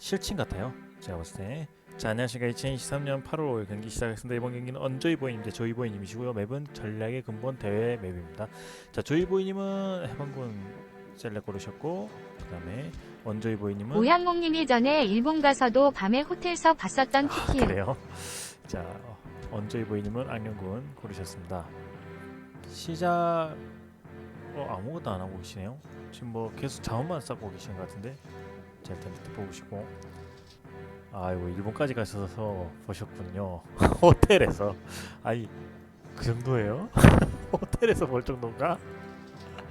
실친 같아요. 제가 봤을 때. 자 안녕하십니까 2023년 8월 5일 경기 시작했습니다. 이번 경기는 언저이보이님인데 조이보이님이시고요. 맵은 전략의 근본 대회 맵입니다. 자 조이보이님은 해방군 셀렉 고르셨고 그 다음에 언저이보이님은 오향목님이 전에 일본 가서도 밤에 호텔서 봤었던 아, 키키요. 그래요. 자 언저이보이님은 악령군 고르셨습니다. 시작 어, 아무것도 안 하고 계시네요. 지금 뭐 계속 자원만 쌓고 계시는 것 같은데 밑에 보시고 아이고 일본까지 가셔서 보셨군요. 호텔에서 아니 그 정도예요? 호텔에서 볼 정도인가?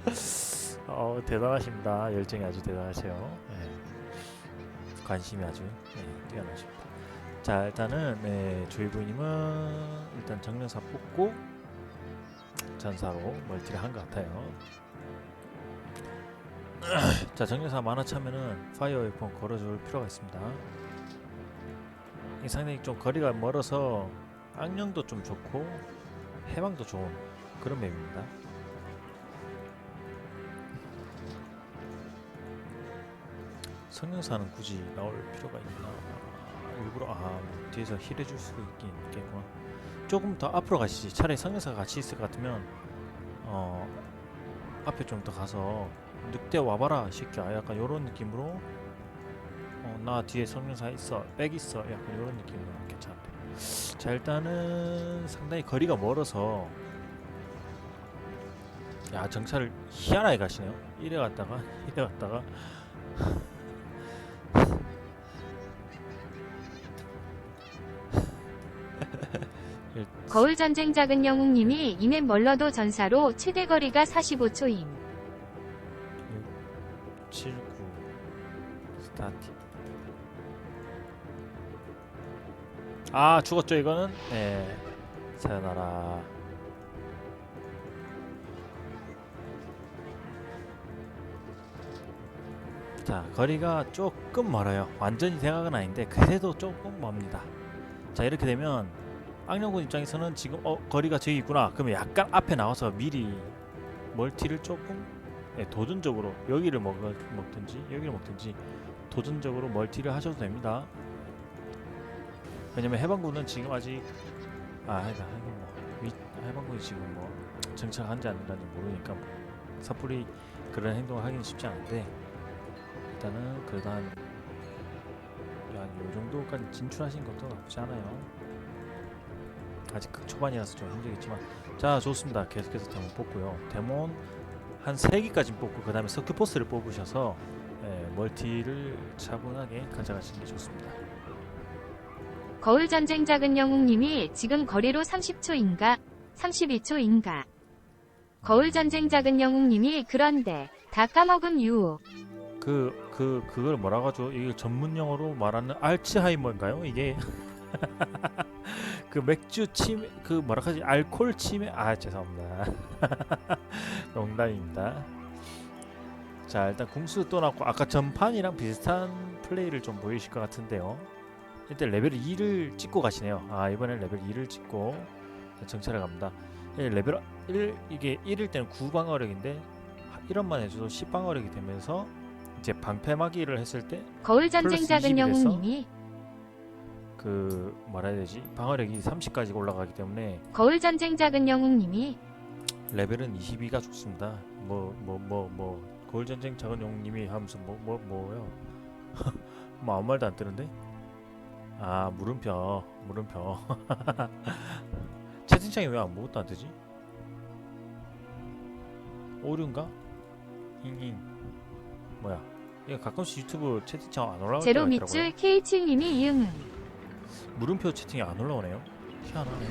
어 대단하십니다. 열정이 아주 대단하세요. 예. 관심이 아주 예, 뛰어나십니다. 자 일단은 네, 조이 부님은 일단 정령사 뽑고 전사로 멀티를 한 것 같아요. 자 정령사 만화 차면은 파이어 웨폰 걸어줄 필요가 있습니다. 이 상당히 좀 거리가 멀어서 악령도 좀 좋고 해방도 좋은 그런 맵입니다. 성령사는 굳이 나올 필요가 있나? 일부러 아 뭐 뒤에서 힐해줄 수도 있긴 있겠구나. 조금 더 앞으로 가시지. 차라리 성령사가 같이 있을 것 같으면 어 앞에 좀 더 가서 늑대 와봐라 이 새끼야. 약간 요런 느낌으로 어, 나 뒤에 성령사 있어 백 있어 약간 요런 느낌으로 괜찮은데. 자 일단은 상당히 거리가 멀어서 야 정찰을 희한하게 가시네요. 이래 갔다가 이래 갔다가 거울 전쟁 작은 영웅님이 이맵 멀러도 전사로 최대 거리가 45초임. 7, 9 스타트. 아 죽었죠 이거는? 네. 사요나라. 자 거리가 조금 멀어요. 완전히 대각은 아닌데 그래도 조금 멉니다. 자 이렇게 되면 악령군 입장에서는 지금 어 거리가 저기 있구나. 그러면 약간 앞에 나와서 미리 멀티를 조금 네, 도전적으로 여기를 먹, 먹든지 여기를 먹든지 도전적으로 멀티를 하셔도 됩니다. 왜냐면 해방군은 지금 아직 아 해방 뭐 위, 해방군이 지금 뭐 정착한지 안 한지 모르니까 뭐 섣불리 그런 행동을 하기는 쉽지 않은데 일단은 그래도 한요 정도까지 진출하신 것도 나쁘지 않아요. 아직 극 초반이라서 좀 힘들겠지만 자 좋습니다. 계속해서 데몬 뽑고요. 데몬 한 3개까지 뽑고 그 다음에 서큐포스를 뽑으셔서 예, 멀티를 차분하게 가져가시는 게 좋습니다. 거울 전쟁 작은 영웅님이 지금 거리로 30초인가 32초인가. 거울 전쟁 작은 영웅님이 그런데 다 까먹음 유. 그, 그, 그걸 뭐라고 하죠? 이게 전문 용어로 말하는 알츠하이머인가요? 이게 그 맥주 치매, 그 뭐라 하지? 알코올 치매? 아 죄송합니다. 농담입니다. 자 일단 궁수 또 나왔고 아까 전판이랑 비슷한 플레이를 좀 보이실 것 같은데요. 일단 레벨 2를 찍고 가시네요. 아 이번엔 레벨 2를 찍고 정찰을 갑니다. 예, 레벨 1 이게 1일 때는 9방어력인데 1원만 해줘도 10방어력이 되면서 이제 방패막이를 했을 때 거울 전쟁 작은 20이 돼서? 영웅님이 그 뭐라 해야 되지 방어력이 30까지 올라가기 때문에 거울 전쟁 작은 영웅님이 레벨은 22가 좋습니다. 뭐 뭐 뭐뭐 거울 전쟁 작은 용님이 하면서 뭐 뭐 뭐, 요 뭐 아무 말도 안 뜨는데? 아 물음표 물음표 채팅창에 왜 아무것도 안 뜨지? 오류인가? 잉잉 뭐야 이거 가끔씩 유튜브 채팅창 안 올라올 제로 때가 있더라고요. 밑줄 K7님이 이응응. 물음표 채팅이 안 올라오네요. 희한하네.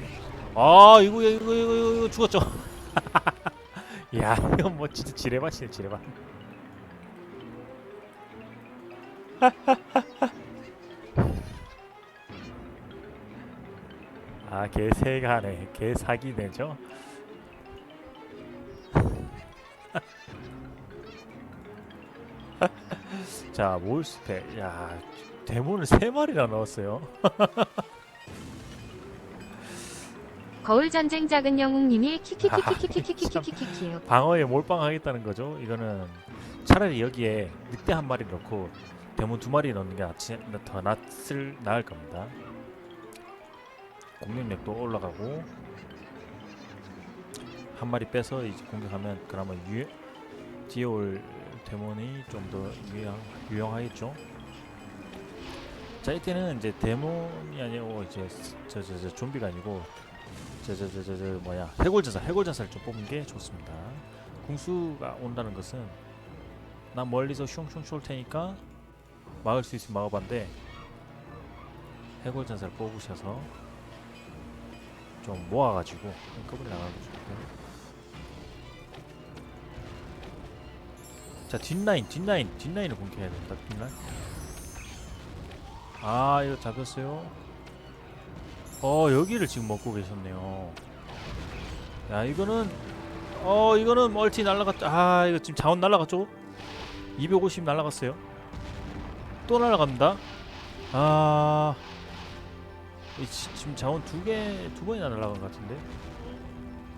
아 이거 이거 이거 이거, 이거 죽었죠. 야 이건 뭐 진짜 지뢰밭이네 지뢰밭. 아 개새가네 개사기네죠. 자 몰스페 야 데몬을 세 마리나 넣었어요. 거울 전쟁 작은 영웅님이 키키키키키키키키키키키키요. 방어에 몰빵하겠다는 거죠. 이거는 차라리 여기에 늑대 한 마리 넣고 대문 두 마리 넣는 게 낫지, 더 낫을 나을 겁니다. 공격력도 올라가고 한 마리 빼서 이제 공격하면 그나마 유, 뒤에 올 데몬이 좀 더 유용, 유용하겠죠. 자 이때는 이제 데몬이 아니고 이제 저 저 저 좀비가 아니고 저 저 저 저 저 뭐야 해골전사 해골전사를 좀 뽑는 게 좋습니다. 궁수가 온다는 것은 난 멀리서 슝슝 쏠 테니까 막을 수 있으면 막아봤는데 해골전사를 뽑으셔서 좀 모아가지고 한꺼번에 나가고 싶고 자 뒷라인 뒷라인 뒷라인을 공격해야 된다. 뒷라인 아 이거 잡혔어요? 어 여기를 지금 먹고 계셨네요. 야 이거는 어 이거는 멀티 날라갔죠 아 이거 지금 자원 날라갔죠? 250 날라갔어요. 또 날라갑니다. 아 지금 자원 두 개 두 번이나 날라간 것 같은데?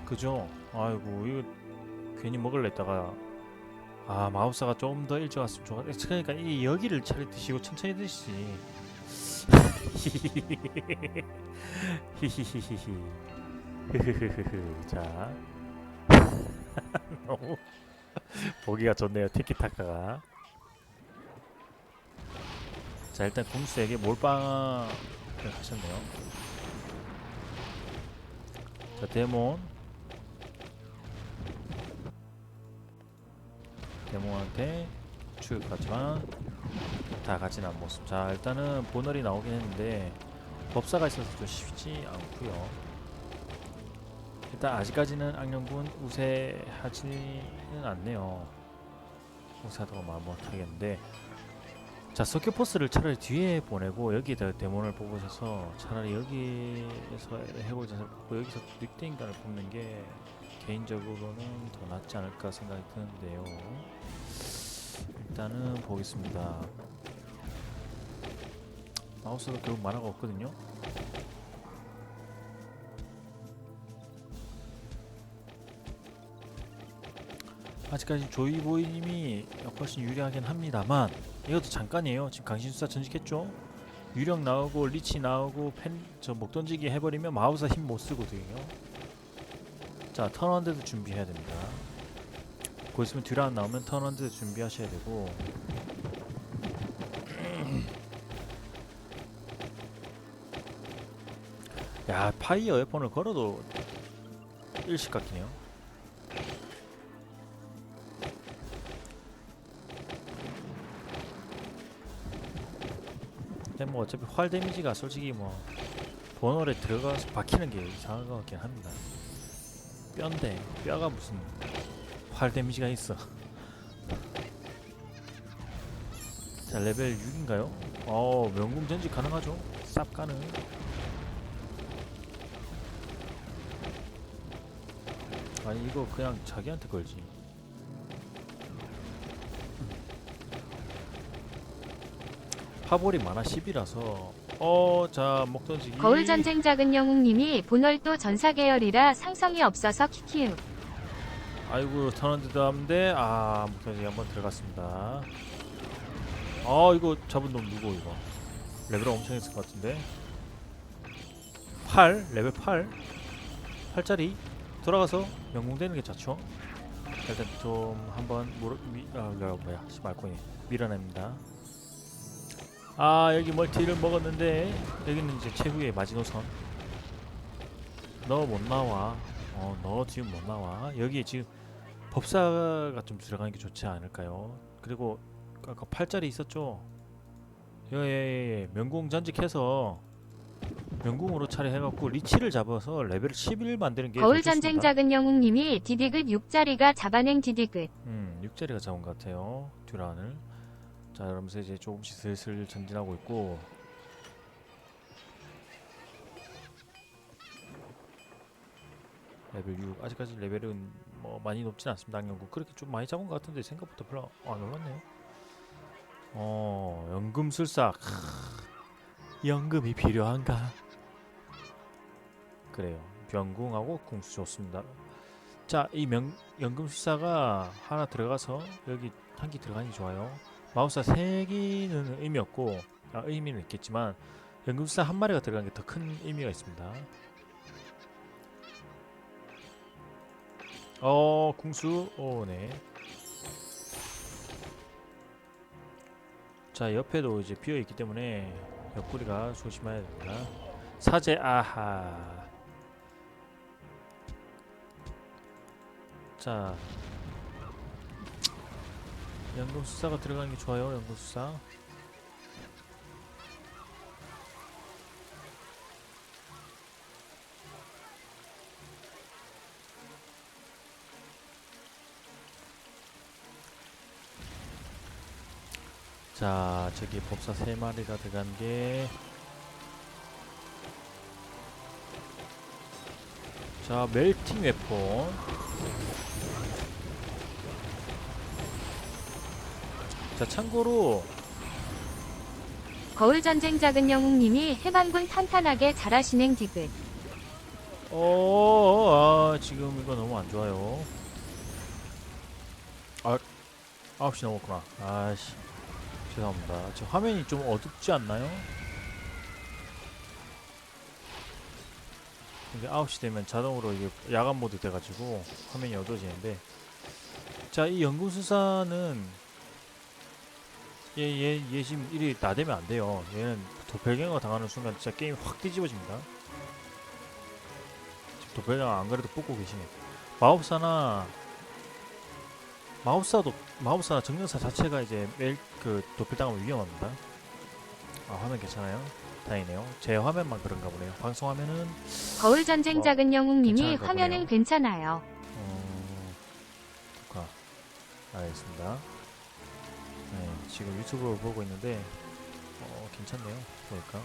그죠? 아이고 이거 괜히 먹을래 했다가. 아 마우스가 좀 더 일찍 왔으면 좋았 그러니까 이 여기를 차라리 드시고 천천히 드시지 히히히히히 흐흐흐흐 자. 너무 보기가 좋네요 티키타카가. 자 일단 궁수에게 몰빵을 하셨네요. 자 데몬. 데몬한테 추격하지만 다 가진 않은 모습. 자 일단은 보널이 나오긴 했는데 법사가 있어서 좀 쉽지 않고요. 일단 아직까지는 악령군 우세하지는 않네요. 우세하다고 말 못하겠는데. 자 서큐포스를 차라리 뒤에 보내고 여기다 데몬을 뽑으셔서 차라리 여기에서 해골자를 뽑고 여기서 늑대 인간을 뽑는 게 개인적으로는 더 낫지 않을까 생각이 드는데요. 일단은 보겠습니다 마우스가 결국 만화가 없거든요 아직까지 조이보이님이 훨씬 유리하긴 합니다만 이것도 잠깐이에요. 지금 강신수사 전직했죠. 유령 나오고 리치 나오고 펜저 목 던지기 해버리면 마우스 힘 못 쓰거든요. 자 턴원데도 준비해야 됩니다. 곧 있으면 듀란 나오면 턴원데도 준비하셔야 되고 야 파이어 웨폰을 걸어도 일식 같기네요. 근데 뭐 어차피 활 데미지가 솔직히 뭐 번홀에 들어가서 박히는 게 이상한 것 같긴 합니다. 뼈인데 뼈가 무슨 활 데미지가 있어. 자 레벨 6인가요? 어 명궁 전직 가능하죠? 쌉 가능. 아니 이거 그냥 자기한테 걸지. 파볼이 많아 10이라서. 어자 목던지기. 거울 전쟁 작은 영웅님이 본월도 전사 계열이라 상성이 없어서 키키우. 아이고 턴언드드 하는데. 아 목던지기 한번 들어갔습니다. 아 이거 잡은 놈 누구 이거? 레벨 엄청 했을 것 같은데. 8 레벨 8 8짜리 돌아가서 명궁되는 게 좋죠. 일단 좀 한번 물어 미, 아 뭐야. 씨, 말꼬니. 밀어냅니다. 아 여기 멀티를 먹었는데 여기는 이제 최후의 마지노선. 너 못 나와. 어 너 지금 못 나와. 여기 지금 법사가 좀 들어가는 게 좋지 않을까요? 그리고 아까 8짜리 있었죠? 예예예 명궁 전직해서 명궁으로 차례 해갖고 리치를 잡아서 레벨 11 만드는 게 거울 더 전쟁. 작은 영웅님이 디디귿 6자리가 잡아낸 디디귿. 음, 6자리가 잡은 것 같아요. 듀란을. 자, 그러면서 이제 조금씩 슬슬 전진하고 있고. 레벨 6. 아직까지 레벨은 뭐 많이 높진 않습니다. 악령구. 그렇게 좀 많이 잡은 것 같은데 생각보다 별로 안 올랐네요. 어, 연금술사. 크, 연금이 필요한가? 그래요. 병궁하고 궁수 좋습니다. 자, 이 명, 연금술사가 하나 들어가서 여기 한개 들어가니 좋아요. 마우스가 세 개는 의미 없고 아, 의미는 있겠지만 연금술사 한 마리가 들어간 게 더 큰 의미가 있습니다. 어 궁수 오네. 자 옆에도 이제 비어 있기 때문에 옆구리가 조심해야 됩니다. 사제 아하. 자 연금술사가 들어가는 게 좋아요. 연금술사. 자 저기 법사 세 마리가 들어간 게. 자 멜팅 웨폰. 자 참고로 거울 전쟁 작은 영웅님이 해방군 탄탄하게 잘하시는 디귿. 어, 아, 지금 이거 너무 안 좋아요. 아, 9시 넘었구나. 아씨, 죄송합니다. 지금 화면이 좀 어둡지 않나요? 이게 9시 되면 자동으로 이게 야간 모드 돼가지고 화면이 어두워지는데. 자, 이 연구수사는 얘, 얘, 얘 지금 일이 나대면 안 돼요. 얘는 도펠갱어 당하는 순간 진짜 게임 확 뒤집어집니다. 도펠갱어 안 그래도 뽑고 계시네. 마법사나 마법사도 마법사나 정령사 자체가 이제 매일 그 도펠당하면 위험합니다. 아 화면 괜찮아요? 다행이네요. 제 화면만 그런가 보네요. 방송 화면은 거울 전쟁 뭐, 작은 영웅님이 화면은 보네요. 괜찮아요. 어... 좋까 알겠습니다. 네, 지금 유튜브로 보고 있는데 어 괜찮네요. 보니까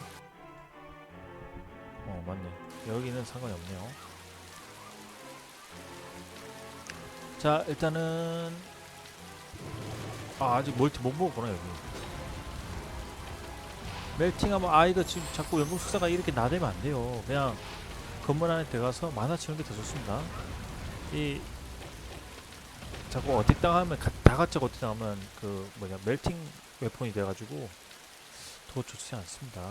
어 맞네. 여기는 상관이 없네요. 자 일단은 아 아직 멀티 못 먹었구나 여기. 멜팅하면 아 이거 지금 자꾸 연금 수사가 이렇게 나대면 안 돼요. 그냥 건물 안에 들어가서 만화 치는 게 더 좋습니다. 이 자꾸 어택 당하면 가- 다 같이 어택 당하면 그 뭐냐 멜팅 웨폰이 돼가지고 더 좋지 않습니다.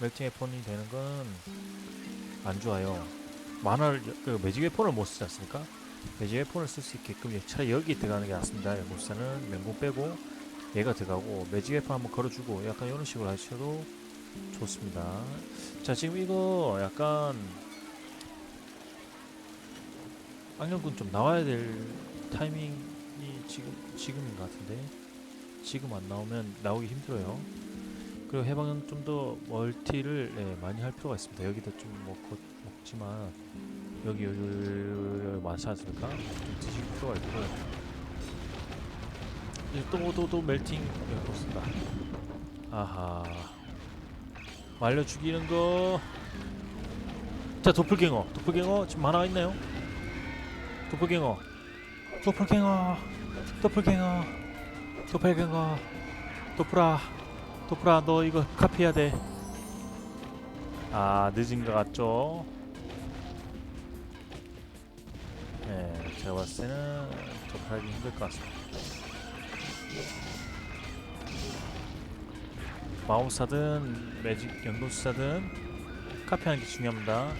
멜팅 웨폰이 되는 건 안 좋아요. 만화를 그 매직 웨폰을 못 쓰지 않습니까? 매직 웨폰을 쓸 수 있게끔 차라리 여기 들어가는 게 낫습니다. 연구사는 맹공 빼고 얘가 들어가고 매직 웨폰 한번 걸어주고 약간 이런 식으로 하셔도 좋습니다. 자 지금 이거 약간 악령군 좀 나와야 될 타이밍이 지금 지금인 것 같은데 지금 안 나오면 나오기 힘들어요. 그리고 해방은 좀 더 멀티를 네, 많이 할 필요가 있습니다. 여기도 좀 먹고 먹지만 여기 여기? 좀 드실 필요가 있고 또또또 멜팅 네, 그렇습니다. 아하. 말려 죽이는 거. 자 도플갱어. 도플갱어 지금 만화가 있나요? 도플갱어. 도플갱어. 도플갱어. 도플갱어. 도플아. 도플아 너 이거 카피해야 돼아 늦은 것 같죠? 네 제가 봤을 때는 도플하기 힘들 것 같습니다 마우사든 매직 연금수사든 카피하는 게 중요합니다.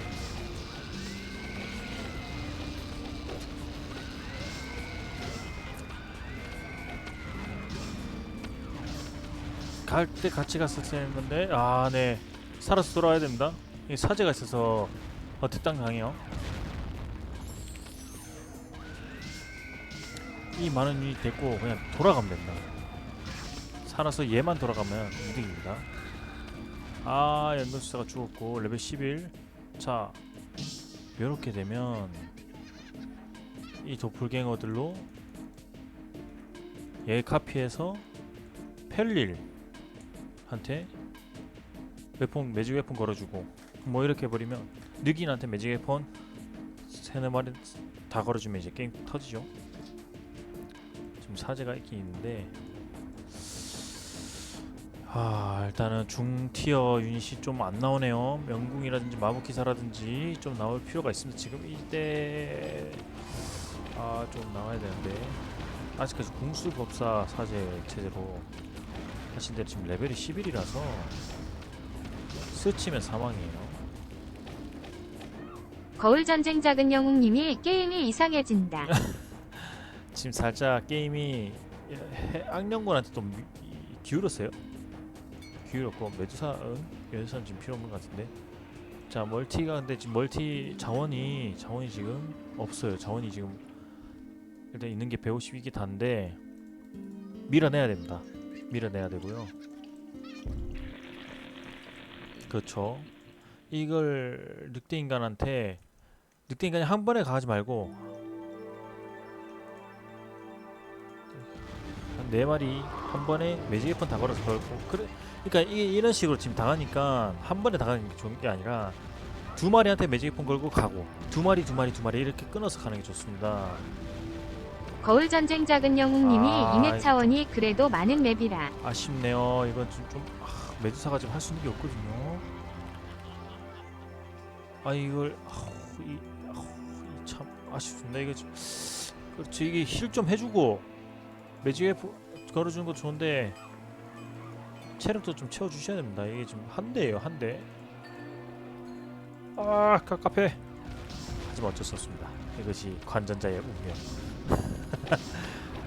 갈 때 같이 갔었어야 하는 건데 아 네. 살아서 돌아와야 됩니다. 이 사제가 있어서 어택 당 당해요 이 많은 유닛 됐고 그냥 돌아가면 된다. 살아서 얘만 돌아가면 이득입니다. 아 연금수사가 죽었고 레벨 11자 이렇게 되면 이 도플갱어들로 얘 카피해서 펠릴 한테 웨폰 매직 웨폰 걸어주고 뭐 이렇게 해버리면 느긴한테 매직 웨폰 세네 마리 다 걸어주면 이제 게임 터지죠. 사제가 있긴 있는데 아 일단은 중티어 유닛이 좀 안 나오네요. 명궁이라든지 마법기사라든지 좀 나올 필요가 있습니다. 지금 이때 아 좀 나와야 되는데 아직까지 궁수법사 사제 체제로 하신데 지금 레벨이 11이라서 스치면 사망이에요. 거울 전쟁 작은 영웅님이 게임이 이상해진다. 지금 살짝 게임이 해- 악령군한테 좀 기울었어요. 기울었고 메두사 응? 메두사는 지금 필요 없는 것 같은데. 자 멀티가 근데 지금 멀티 자원이 자원이 지금 없어요. 자원이 지금 일단 있는 게 152개 단데 밀어내야 됩니다. 밀어내야 되고요. 그렇죠. 이걸 늑대 인간한테 늑대 인간이 한 번에 가지 말고 네 마리 한 번에 매직 웨폰 다 걸어서 걸고 그래 그러니까 이게 이런 식으로 지금 당하니까 한 번에 당하는 게 좋은 게 아니라 두 마리한테 매직 웨폰 걸고 가고 두 마리 두 마리 두 마리 이렇게 끊어서 가는 게 좋습니다. 거울 전쟁 작은 영웅님이 아, 이맵 차원이 그래도 많은 맵이라. 아쉽네요. 이건 좀, 좀 아, 메두사가 지금 할 수 있는 게 없거든요. 아 이걸 아우, 이, 아우, 이 참 아쉽습니다. 이거 좀 그렇죠. 이게 힐 좀 해주고 매직에 걸어주는 거 좋은데 체력도 좀 채워주셔야 됩니다. 이게 지금 한 대예요, 한 대. 아 갑갑해. 하지만 어쩔 수 없습니다. 이것이 관전자의 운명.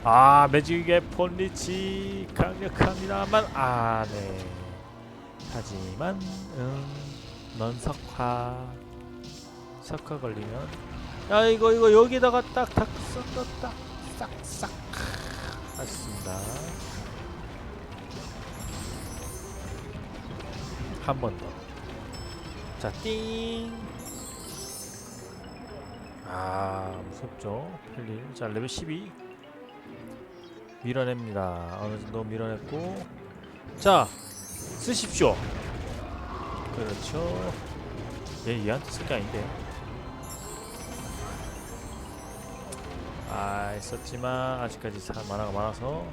아 매직의 폰리치 강력합니다만 아 네 하지만 응넌 석화 석화 걸리면 야 이거 이거 여기다가 딱딱 섞었다 싹 싹 맞습니다. 한 번 더 자 띵. 아 무섭죠? 펠릴. 자 레벨 12 밀어냅니다. 어느 정도 밀어냈고. 자 쓰십시오. 그렇죠. 얘 얘한테 쓸 게 아닌데 아 있었지만 아직까지 사, 만화가 많아서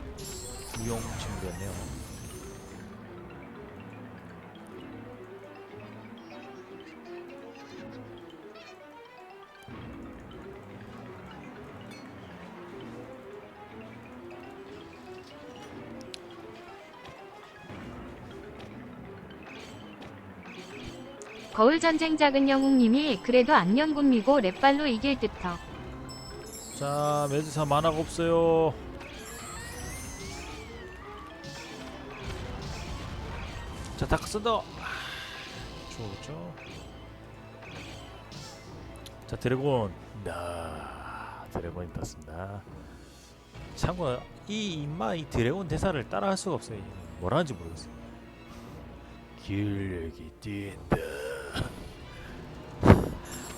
무용 친구였네요 거울 전쟁 작은 영웅님이 그래도 악령군미고 랩발로 이길 듯터. 자 메드사 만화가 없어요. 자 다크선더. 아, 좋죠 자 드래곤. 나 드래곤이 떴습니다. 참고로 이 인마 이 드래곤 대사를 따라 할 수가 없어요. 뭐라 하는지 모르겠어요. 길력이 뛴다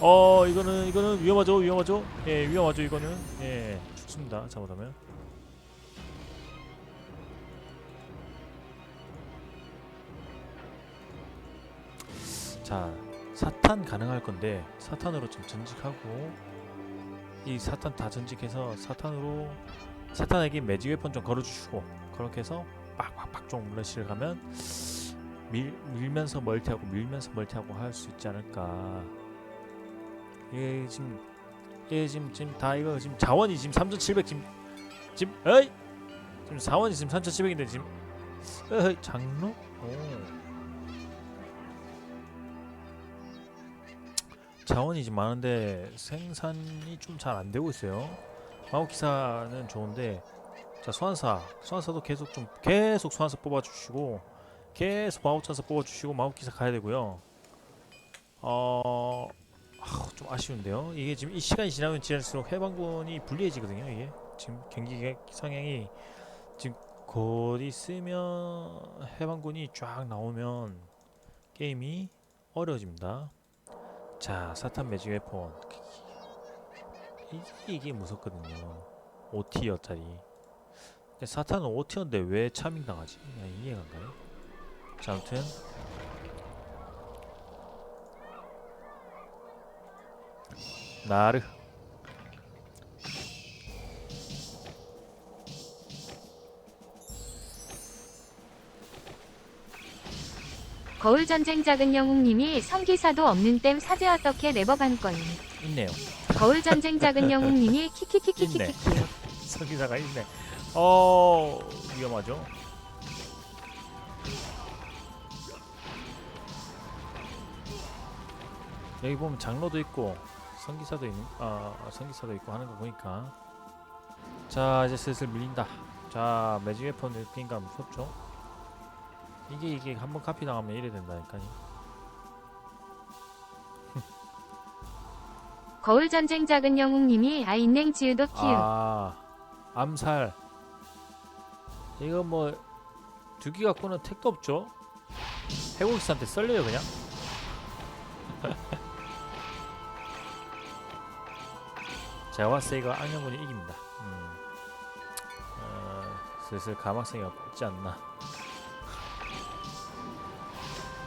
어 이거는 이거는 위험하죠 위험하죠? 예 위험하죠 이거는. 예 죽습니다 잘못하면. 자 사탄 가능할 건데 사탄으로 좀 전직하고 이 사탄 다 전직해서 사탄으로 사탄에게 매직 웨폰 좀 걸어주시고 그렇게 해서 빡빡빡 좀 러시를 가면 밀, 밀면서 멀티하고 밀면서 멀티하고 할 수 있지 않을까 예 지금 예 지금 지금 다 이거 지금 자원이 지금 3,700 지금 지금 어이 지금 자원이 지금 3,700인데 지금 어이 장로 오 자원이 지금 많은데 생산이 좀 잘 안 되고 있어요. 마법 기사는 좋은데 자 소환사 소환사도 계속 좀 계속 소환사 뽑아주시고 계속 마법 천사 뽑아주시고 마법 기사 가야 되고요. 어 아쉬운데요. 이게 지금 이 시간이 지나면 지날수록 해방군이 불리해지거든요. 이게 지금 경기 성향이 지금 곧 있으면 해방군이 쫙 나오면 게임이 어려워집니다. 자 사탄 매직 웨폰 이, 이게 무섭거든요. 5티어짜리 사탄은 5티어인데 왜 차밍 당하지? 그냥 이해가 안 가요. 자 아무튼 나르 거울 전쟁 작은 영웅님이 성기사도 없는 댐 사제 어떻게 레버간 거임. 있네요. 거울 전쟁 작은 영웅님이 키키키키키키키. 성기사가 있네. 어 위험하죠. 여기 보면 장로도 있고 성기사도 있는 아 성기사도 있고 하는 거 보니까 자 이제 슬슬 밀린다. 자 매직 웨폰 느낌감 무섭죠? 이게 이게 한번 카피 당하면 이래 된다니까요. 거울 전쟁 작은 영웅님이 아인냉 지으도 키읔. 아 암살 이거 뭐 두기 갖고는 택도 없죠 해골기사한테 썰려요 그냥 제가 봤을 때 이거 악령군이 이깁니다. 음. 어, 슬슬 가망성이 없지 않나.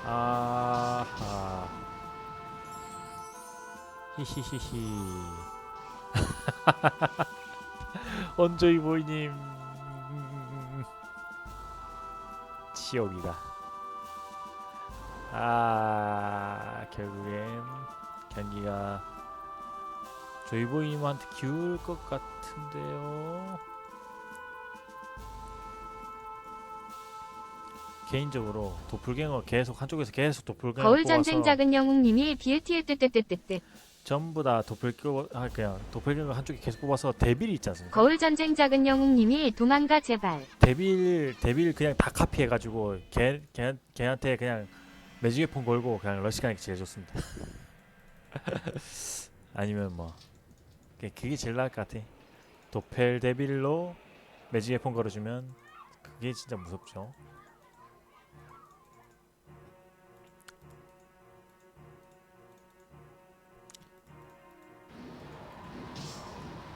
아하. 히히히히. 언저이 보이님. 지옥이다. 아 결국엔 경기가 조이보이님한테 기울 것 같은데요. 개인적으로 도플갱어 계속 한쪽에서 계속 도플갱어 거울 전쟁 뽑아서 작은 영웅님이 비에티에 뜨뜨뜨뜨뜨. 전부 다 도플갱어 아 그냥 도플갱어 한쪽에 계속 뽑아서 데빌이 있지 않습니까? 거울 전쟁 작은 영웅님이 도망가 제발. 데빌 데빌 그냥 다 카피해가지고 걔, 걔 걔한테 그냥 매직웨폰 걸고 그냥 러시 가는 게 제일 좋습니다. 아니면 뭐 그게, 그게 제일 나을 것 같아. 도펠 데빌로 매직웨폰 걸어주면 그게 진짜 무섭죠.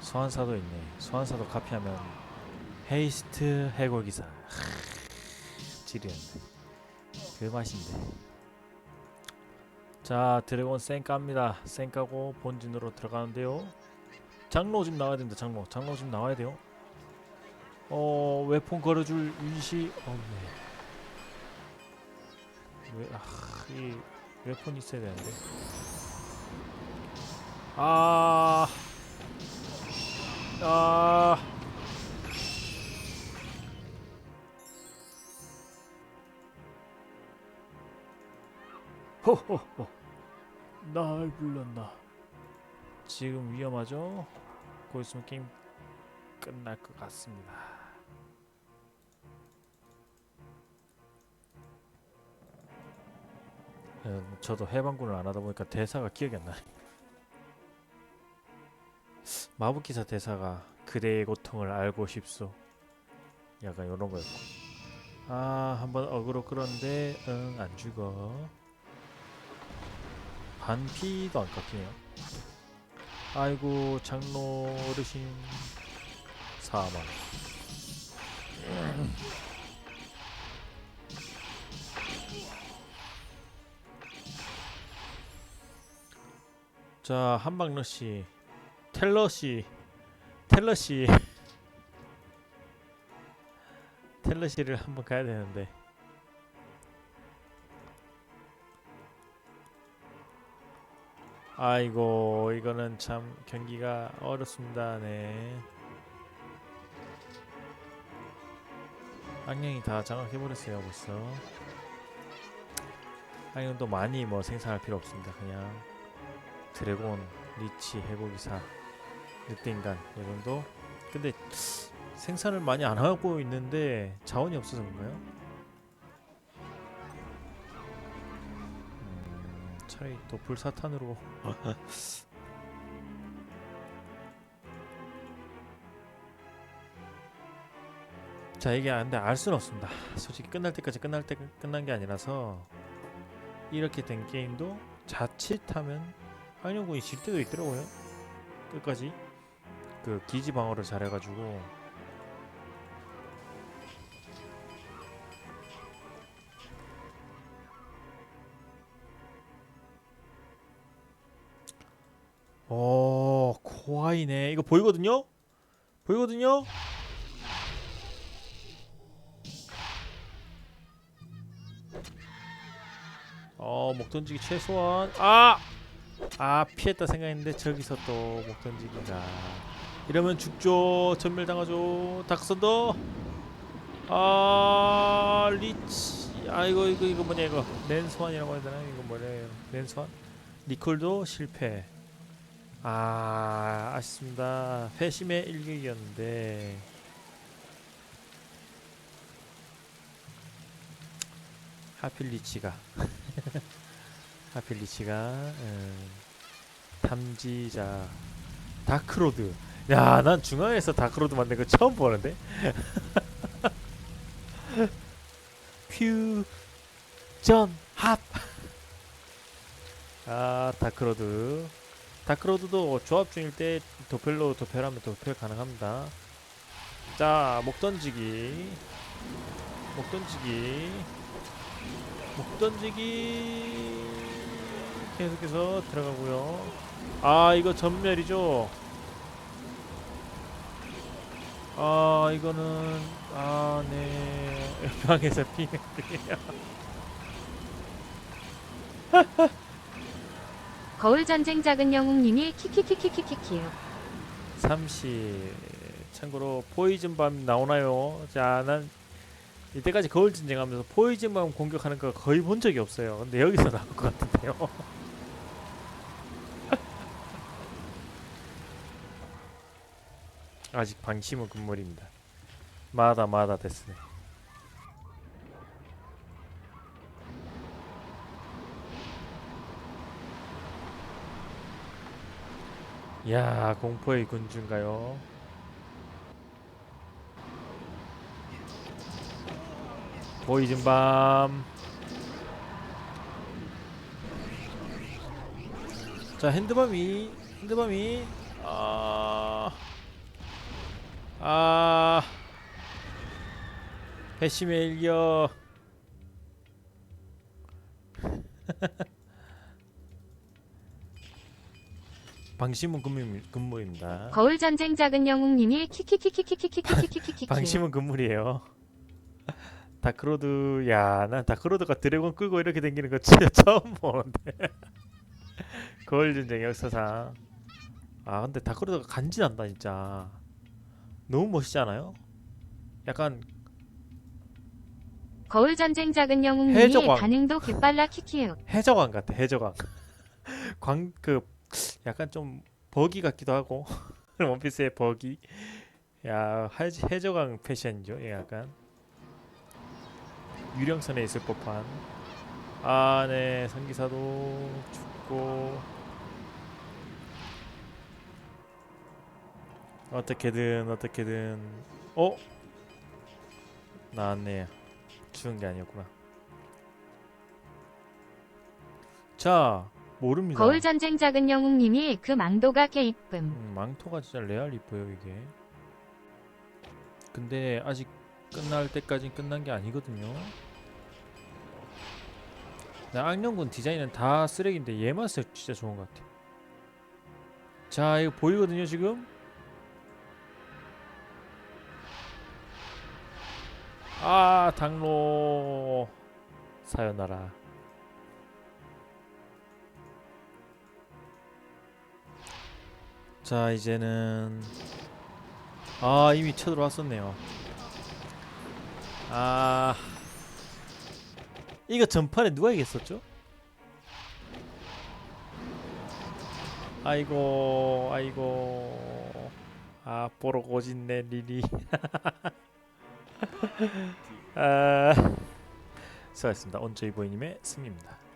소환사도 있네. 소환사도 카피하면 헤이스트 해골 기사. 지리는데 그 맛인데. 자 드래곤 쌩 깝니다. 쌩 까고 본진으로 들어가는데요. 장로 집 나와야 된다. 장로 장로 집 나와야 돼요. 어 웨폰 걸어줄 윤시 없네. 왜 아 이 웨폰 있어야 되는데. 아. 아. 호호호. 날 불렀나. 지금 위험하죠? 곧 있으면 게임 끝날 것 같습니다. 음, 저도 해방군을 안 하다 보니까 대사가 기억이 안 나네. 마법기사 대사가 그대의 고통을 알고 싶소. 약간 이런 거였고. 아, 한번 어그로 끌었는데 응, 안 죽어. 반피도 안 깎이네요. 아이고, 장로 어르신 사망. 자, 한방 러시. 텔러시 텔러시 텔러시를 한번 가야 되는데 아이고 이거는 참 경기가 어렵습니다. 네. 악령이 다 장악해버렸어요 벌써. 악령도 많이 뭐 생산할 필요 없습니다. 그냥 드래곤 리치 해고기사 늑대인간 이 정도. 근데 생산을 많이 안 하고 있는데 자원이 없어서 그런가요? 차라리 또 불사탄으로. 자 이게 안돼 알 수는 없습니다. 솔직히 끝날 때까지 끝날 때 끝난 게 아니라서 이렇게 된 게임도 자칫하면 황룡군이 질 때도 있더라고요. 끝까지. 그 기지 방어를 잘해가지고 어 코아이네. 이거 보이거든요? 보이거든요? 어 목 던지기 최소한. 아! 아 피했다 생각했는데 저기서 또 목 던지기가. 이러면 죽죠. 전멸 당하죠. 다크선더. 아 리치. 아 이거 이거 이거 뭐냐 이거. 랜스완이라고 해야 되나? 이거 뭐래요 랜스완 니콜도 실패 아 아쉽습니다. 회심의 일격이었는데. 하필 리치가. 하필 리치가 음, 탐지자 다크로드. 야 난 중앙에서 다크로드 만든 거 처음 보는데? 퓨전 합. 아 다크로드. 다크로드도 조합 중일 때 도펠로 도펠하면 도펠 가능합니다. 자, 목 던지기. 목 던지기. 목 던지기. 계속해서 들어가고요. 아, 이거 전멸이죠. 아, 이거는 아, 네. 방에서 피했대요. 거울 전쟁 작은 영웅님이 키키키키키키키요. 30 참고로 포이즌 밤 나오나요? 자, 난 이때까지 거울 전쟁하면서 포이즌 밤 공격하는 거 거의 본 적이 없어요. 근데 여기서 나올 것 같은데요. 아직 방심은 금물입니다. 마다 마다 됐으네. 야 공포의 군주인가요? 보이즌 밤. 자 핸드밤이 핸드밤이 아. 아. 회심의 일격. 방심은 근무, 근무입니다. 거울 전쟁 작은 영웅님이 키키키키키키키키키키키키요. 방심은 근물이에요. 다크로드 야, 난 다크로드가 드래곤 끌고 이렇게 당기는 거 진짜 처음 보는데. 거울 전쟁 역사상. 아, 근데 다크로드가 간지난다 진짜. 너무 멋있지 않아요? 약간 거울 전쟁 작은 영웅님이 해적왕. 반응도 개빨라 키키요. 해적왕 같아, 해적왕. 광그 약간 좀 버기 같기도 하고 원피스의 버기. 야, 해, 해적왕 패션이죠. 예, 약간 유령선에 있을 법한. 아, 네, 성기사도 죽고 어떻게든 어떻게든 어 나왔네. 죽은 게 아니었구나. 자, 모릅니다. 거울 전쟁 작은 영웅님이 그 망도가 개 이쁨. 음, 망토가 진짜 레알 이뻐요 이게. 근데 아직 끝날 때까진 끝난 게 아니거든요. 나 악령군 디자인은 다 쓰레기인데 얘만 써 진짜 좋은 것 같아. 자 이거 보이거든요 지금. 아 당로 사연하라. 자 이제는 아 이미 쳐들어왔었네요. 아 이거 전판에 누가 이겼었죠? 아이고 아이고. 아 보러 고진네 리리. 아 수고하셨습니다. 온조이 보이님의 승리입니다